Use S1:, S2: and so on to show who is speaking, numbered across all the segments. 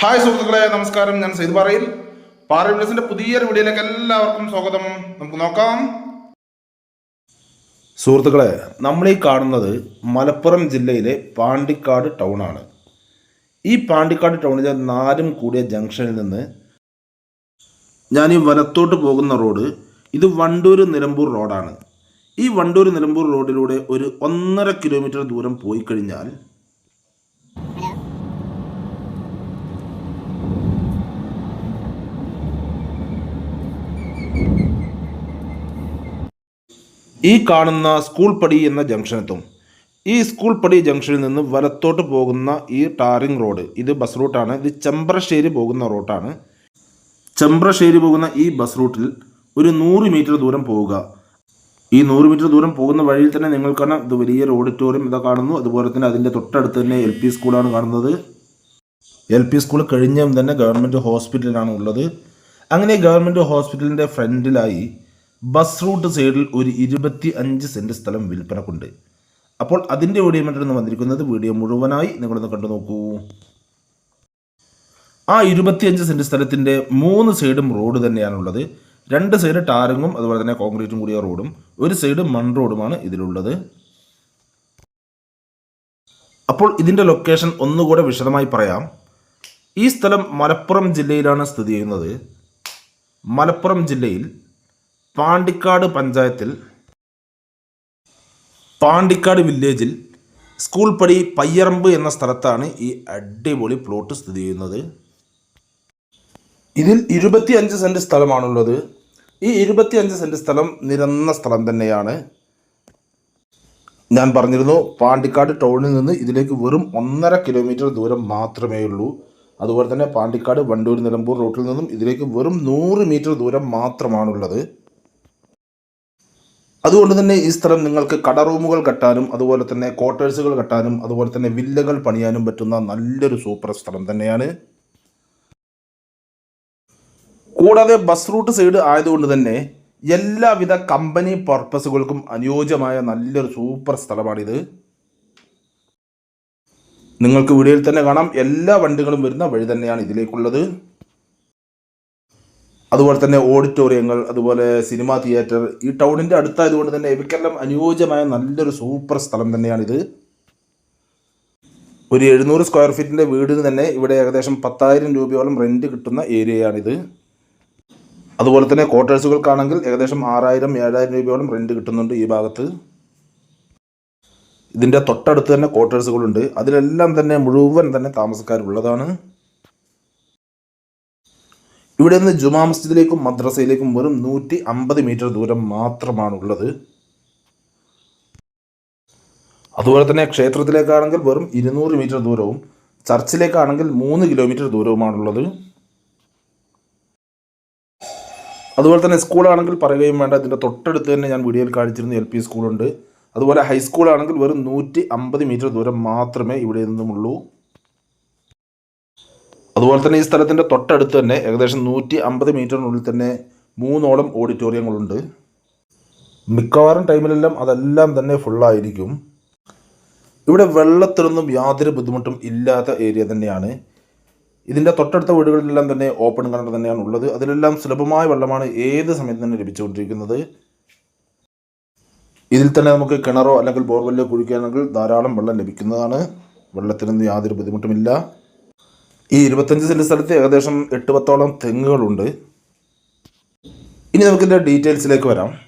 S1: Hi സുഹൃത്തുക്കളെ നമസ്കാരം. ഞാൻ സെയ്ത് പറയിൽ. പാറ പുതിയൊരു വീഡിയോയിലേക്ക് എല്ലാവർക്കും സ്വാഗതം. നമുക്ക് നോക്കാം. സുഹൃത്തുക്കളെ നമ്മൾ ഈ കാണുന്നത് മലപ്പുറം ജില്ലയിലെ പാണ്ടിക്കാട് ടൗൺ ആണ്. ഈ പാണ്ടിക്കാട് ടൗണിലെ നാലും കൂടിയ ജംഗ്ഷനിൽ നിന്ന് ഞാൻ ഈ വലത്തോട്ട് പോകുന്ന റോഡ് ഇത് വണ്ടൂർ നിലമ്പൂർ റോഡാണ് ഈ വണ്ടൂർ നിലമ്പൂർ റോഡിലൂടെ ഒരു ഒന്നര കിലോമീറ്റർ ദൂരം പോയി കഴിഞ്ഞാൽ ഈ കാണുന്ന സ്കൂൾ പടി എന്ന ജംഗ്ഷനെത്തും. ഈ സ്കൂൾ പടി ജംഗ്ഷനിൽ നിന്ന് വലത്തോട്ട് പോകുന്ന ഈ ടാറിംഗ് റോഡ് ഇത് ബസ് റൂട്ടാണ്. ഇത് ചെമ്പ്രശ്ശേരി പോകുന്ന റൂട്ടാണ്. ചെമ്പ്രശ്ശേരി പോകുന്ന ഈ ബസ് റൂട്ടിൽ ഒരു നൂറ് മീറ്റർ ദൂരം പോവുക. ഈ നൂറ് മീറ്റർ ദൂരം പോകുന്ന വഴിയിൽ തന്നെ നിങ്ങൾ കാണാം ഇത് വലിയൊരു ഓഡിറ്റോറിയം ഇതാ കാണുന്നു. അതുപോലെ തന്നെ അതിന്റെ തൊട്ടടുത്ത് തന്നെ എൽ പി സ്കൂളാണ് കാണുന്നത്. എൽ പി സ്കൂൾ കഴിഞ്ഞും തന്നെ ഗവൺമെന്റ് ഹോസ്പിറ്റലാണ് ഉള്ളത്. അങ്ങനെ ഗവൺമെന്റ് ഹോസ്പിറ്റലിന്റെ ഫ്രണ്ടിലായി ബസ് റൂട്ട് സൈഡിൽ ഒരു ഇരുപത്തി അഞ്ച് സെന്റ് സ്ഥലം വിൽപ്പനക്കുണ്ട്. അപ്പോൾ അതിന്റെ വീഡിയോ മറ്റാണ് വന്നിരിക്കുന്നത് വീഡിയോ മുഴുവനായി നിങ്ങളൊന്ന് കണ്ടു നോക്കൂ. ആ ഇരുപത്തിയഞ്ച് സെന്റ് സ്ഥലത്തിന്റെ മൂന്ന് സൈഡും റോഡ് തന്നെയാണുള്ളത്. രണ്ട് സൈഡ് ടാറിങ്ങും അതുപോലെ തന്നെ കോൺക്രീറ്റും കൂടിയ റോഡും. ഒരു സൈഡ് മൺ റോഡുമാണ് ഇതിലുള്ളത്. അപ്പോൾ ഇതിന്റെ ലൊക്കേഷൻ ഒന്നുകൂടെ വിശദമായി പറയാം. ഈ സ്ഥലം മലപ്പുറം ജില്ലയിലാണ് സ്ഥിതി ചെയ്യുന്നത്. മലപ്പുറം ജില്ലയിൽ പാണ്ടിക്കാട് പഞ്ചായത്തിൽ പാണ്ടിക്കാട് വില്ലേജിൽ സ്കൂൾ പടി പയ്യറമ്പ് എന്ന സ്ഥലത്താണ് ഈ അടിപൊളി പ്ലോട്ട് സ്ഥിതി ചെയ്യുന്നത്. ഇതിൽ ഇരുപത്തി അഞ്ച് സെന്റ് സ്ഥലമാണുള്ളത്. ഈ ഇരുപത്തി അഞ്ച് സെന്റ് സ്ഥലം നിരന്ന സ്ഥലം തന്നെയാണ്. ഞാൻ പറഞ്ഞിരുന്നു പാണ്ടിക്കാട് ടൗണിൽ നിന്ന് ഇതിലേക്ക് വെറും ഒന്നര കിലോമീറ്റർ ദൂരം മാത്രമേ ഉള്ളൂ. അതുപോലെ തന്നെ പാണ്ടിക്കാട് വണ്ടൂർ നിലമ്പൂർ റൂട്ടിൽ നിന്നും ഇതിലേക്ക് വെറും നൂറ് മീറ്റർ ദൂരം മാത്രമാണുള്ളത്. അതുകൊണ്ട് തന്നെ ഈ സ്ഥലം നിങ്ങൾക്ക് കട റൂമുകൾ കെട്ടാനും അതുപോലെ തന്നെ ക്വാർട്ടേഴ്സുകൾ കെട്ടാനും അതുപോലെ തന്നെ വില്ലകൾ പണിയാനും പറ്റുന്ന നല്ലൊരു സൂപ്പർ സ്ഥലം തന്നെയാണ്. കൂടാതെ ബസ് റൂട്ട് സൈഡ് ആയതുകൊണ്ട് തന്നെ എല്ലാവിധ കമ്പനി പർപ്പസുകൾക്കും അനുയോജ്യമായ നല്ലൊരു സൂപ്പർ സ്ഥലമാണിത്. നിങ്ങൾക്ക് വീഡിയോയിൽ തന്നെ കാണാം. എല്ലാ വണ്ടികളും വരുന്ന വഴി തന്നെയാണ് ഇതിലേക്കുള്ളത്. അതുപോലെ തന്നെ ഓഡിറ്റോറിയങ്ങൾ അതുപോലെ സിനിമാ തിയേറ്റർ ഈ ടൗണിന്റെ അടുത്തായതുകൊണ്ട് തന്നെ ഇവയ്ക്കെല്ലാം അനുയോജ്യമായ നല്ലൊരു സൂപ്പർ സ്ഥലം തന്നെയാണിത്. ഒരു എഴുന്നൂറ് സ്ക്വയർ ഫീറ്റിന്റെ വീടിന് തന്നെ ഇവിടെ ഏകദേശം പത്തായിരം രൂപയോളം റെന്റ് കിട്ടുന്ന ഏരിയയാണിത്. അതുപോലെ തന്നെ ക്വാർട്ടേഴ്സുകൾക്കാണെങ്കിൽ ഏകദേശം ആറായിരം ഏഴായിരം രൂപയോളം റെന്റ് കിട്ടുന്നുണ്ട് ഈ ഭാഗത്ത്. ഇതിന്റെ തൊട്ടടുത്ത് തന്നെ ക്വാർട്ടേഴ്സുകളുണ്ട് അതിലെല്ലാം തന്നെ മുഴുവൻ തന്നെ താമസക്കാരുള്ളതാണ്. ഇവിടെ നിന്ന് ജുമാ മസ്ജിദിലേക്കും മദ്രസയിലേക്കും വെറും നൂറ്റി അമ്പത് മീറ്റർ ദൂരം മാത്രമാണുള്ളത്. അതുപോലെ തന്നെ ക്ഷേത്രത്തിലേക്കാണെങ്കിൽ വെറും ഇരുന്നൂറ് മീറ്റർ ദൂരവും ചർച്ചിലേക്കാണെങ്കിൽ മൂന്ന് കിലോമീറ്റർ ദൂരവുമാണുള്ളത്. അതുപോലെ തന്നെ സ്കൂളാണെങ്കിൽ പറയുകയും വേണ്ട ഇതിന്റെ തൊട്ടടുത്ത് തന്നെ ഞാൻ വീഡിയോയിൽ കാണിച്ചിരുന്ന എൽ പി സ്കൂളുണ്ട്. അതുപോലെ ഹൈസ്കൂളാണെങ്കിൽ വെറും നൂറ്റി അമ്പത് മീറ്റർ ദൂരം മാത്രമേ ഇവിടെ നിന്നുമുള്ളൂ. അതുപോലെ തന്നെ ഈ സ്ഥലത്തിന്റെ തൊട്ടടുത്ത് തന്നെ ഏകദേശം നൂറ്റി അമ്പത് മീറ്ററിനുള്ളിൽ തന്നെ മൂന്നോളം ഓഡിറ്റോറിയങ്ങളുണ്ട്. മിക്കവാറും ടൈമിലെല്ലാം അതെല്ലാം തന്നെ ഫുള്ളായിരിക്കും. ഇവിടെ വെള്ളത്തിനൊന്നും യാതൊരു ബുദ്ധിമുട്ടും ഇല്ലാത്ത ഏരിയ തന്നെയാണ്. ഇതിന്റെ തൊട്ടടുത്ത വീടുകളിലെല്ലാം തന്നെ ഓപ്പൺ കിണർ തന്നെയാണ് ഉള്ളത്. അതിലെല്ലാം സുലഭമായ വെള്ളമാണ് ഏത് സമയത്ത് തന്നെ ലഭിച്ചുകൊണ്ടിരിക്കുന്നത്. ഇതിൽ തന്നെ നമുക്ക് കിണറോ അല്ലെങ്കിൽ ബോർവെല്ലോ കുഴിക്കുകയാണെങ്കിൽ ധാരാളം വെള്ളം ലഭിക്കുന്നതാണ്. വെള്ളത്തിനൊന്നും യാതൊരു ബുദ്ധിമുട്ടുമില്ല. ഈ ഇരുപത്തഞ്ച് സെന്റ് സ്ഥലത്ത് ഏകദേശം എട്ട് പത്തോളം തെങ്ങുകളുണ്ട്. ഇനി നമുക്കിതിന്റെ ഡീറ്റെയിൽസിലേക്ക് വരാം.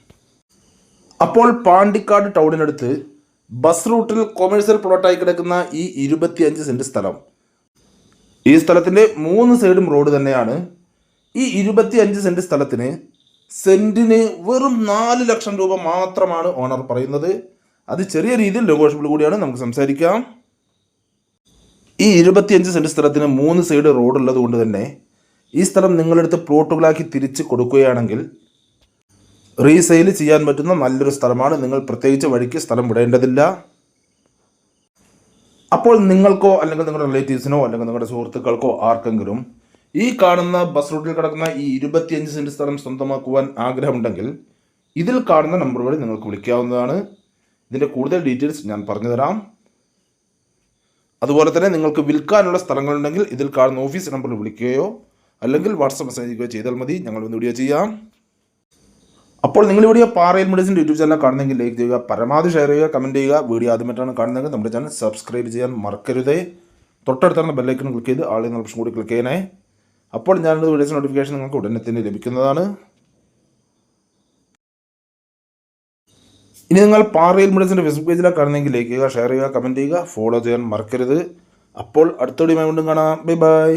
S1: അപ്പോൾ പാണ്ടിക്കാട് ടൗണിനടുത്ത് ബസ് റൂട്ടിൽ കൊമേഴ്സ്യൽ പ്ലോട്ടായി കിടക്കുന്ന ഈ ഇരുപത്തിയഞ്ച് സെന്റ് സ്ഥലം. ഈ സ്ഥലത്തിന്റെ മൂന്ന് സൈഡും റോഡ് തന്നെയാണ്. ഈ ഇരുപത്തിയഞ്ച് സെന്റ് സ്ഥലത്തിന് സെന്റിന് വെറും നാല് ലക്ഷം രൂപ മാത്രമാണ് ഓണർ പറയുന്നത്. അത് ചെറിയ രീതിയിൽ നെഗോഷ്യബിൾ കൂടിയാണ്. നമുക്ക് സംസാരിക്കാം. ഈ ഇരുപത്തിയഞ്ച് സെന്റ് സ്ഥലത്തിന് മൂന്ന് സൈഡ് റോഡ് ഉള്ളത് കൊണ്ട് തന്നെ ഈ സ്ഥലം നിങ്ങളെടുത്ത് പ്ലോട്ടുകളാക്കി തിരിച്ച് കൊടുക്കുകയാണെങ്കിൽ റീസെയിൽ ചെയ്യാൻ പറ്റുന്ന നല്ലൊരു സ്ഥലമാണ്. നിങ്ങൾ പ്രത്യേകിച്ച് വഴിക്ക് സ്ഥലം വിടേണ്ടതില്ല. അപ്പോൾ നിങ്ങൾക്കോ അല്ലെങ്കിൽ നിങ്ങളുടെ റിലേറ്റീവ്സിനോ അല്ലെങ്കിൽ നിങ്ങളുടെ സുഹൃത്തുക്കൾക്കോ ആർക്കെങ്കിലും ഈ കാണുന്ന ബസ് റൂട്ടിൽ കിടക്കുന്ന ഈ ഇരുപത്തിയഞ്ച് സെന്റ് സ്ഥലം സ്വന്തമാക്കുവാൻ ആഗ്രഹമുണ്ടെങ്കിൽ ഇതിൽ കാണുന്ന നമ്പർ വഴി നിങ്ങൾക്ക് വിളിക്കാവുന്നതാണ്. ഇതിന്റെ കൂടുതൽ ഡീറ്റെയിൽസ് ഞാൻ പറഞ്ഞു തരാം അതുപോലെ തന്നെ നിങ്ങൾക്ക് വിൽക്കാനുള്ള സ്ഥലങ്ങളുണ്ടെങ്കിൽ ഇതിൽ കാണുന്ന ഓഫീസ് നമ്പറിൽ വിളിക്കുകയോ അല്ലെങ്കിൽ വാട്സപ്പ് മെസ്സേജ് അയക്കുകയോ ചെയ്താൽ മതി. ഞങ്ങൾ ഒന്ന് വീഡിയോ ചെയ്യാം. അപ്പോൾ നിങ്ങൾ വീഡിയോ പാറയിൽ മെഡിസിൻ യൂട്യൂബ് ചാനൽ കാണുന്നെങ്കിൽ ലൈക്ക് ചെയ്യുക പരമാവധി ഷെയർ ചെയ്യുക കമന്റ് ചെയ്യുക. വീഡിയോ ആദ്യമായിട്ടാണ് കാണുന്നതെങ്കിൽ നമ്മുടെ ചാനൽ സബ്സ്ക്രൈബ് ചെയ്യാൻ മറക്കരുത്. തൊട്ടടുത്താണ് ബെല്ലൈക്കൺ ക്ലിക്ക് ചെയ്ത് ആളിൽ നിന്ന് കൂടി ക്ലിക്ക് ചെയ്യണേ. അപ്പോൾ ഞാനൊരു വീഡിയോസ് നോട്ടിഫിക്കേഷൻ നിങ്ങൾക്ക് ഉടനെ തന്നെ ലഭിക്കുന്നതാണ്. ഇനി നിങ്ങൾ പാറയിൽ മുടിച്ചിന്റെ ഫേസ്ബുക്ക് പേജിലാണ് കാണുന്നെങ്കിൽ ലൈക്ക് ചെയ്യുക ഷെയർ ചെയ്യുക കമന്റ് ചെയ്യുക ഫോളോ ചെയ്യാൻ മറക്കരുത്. അപ്പോൾ അടുത്ത വീഡിയോ വീണ്ടും കാണാം. Bye bye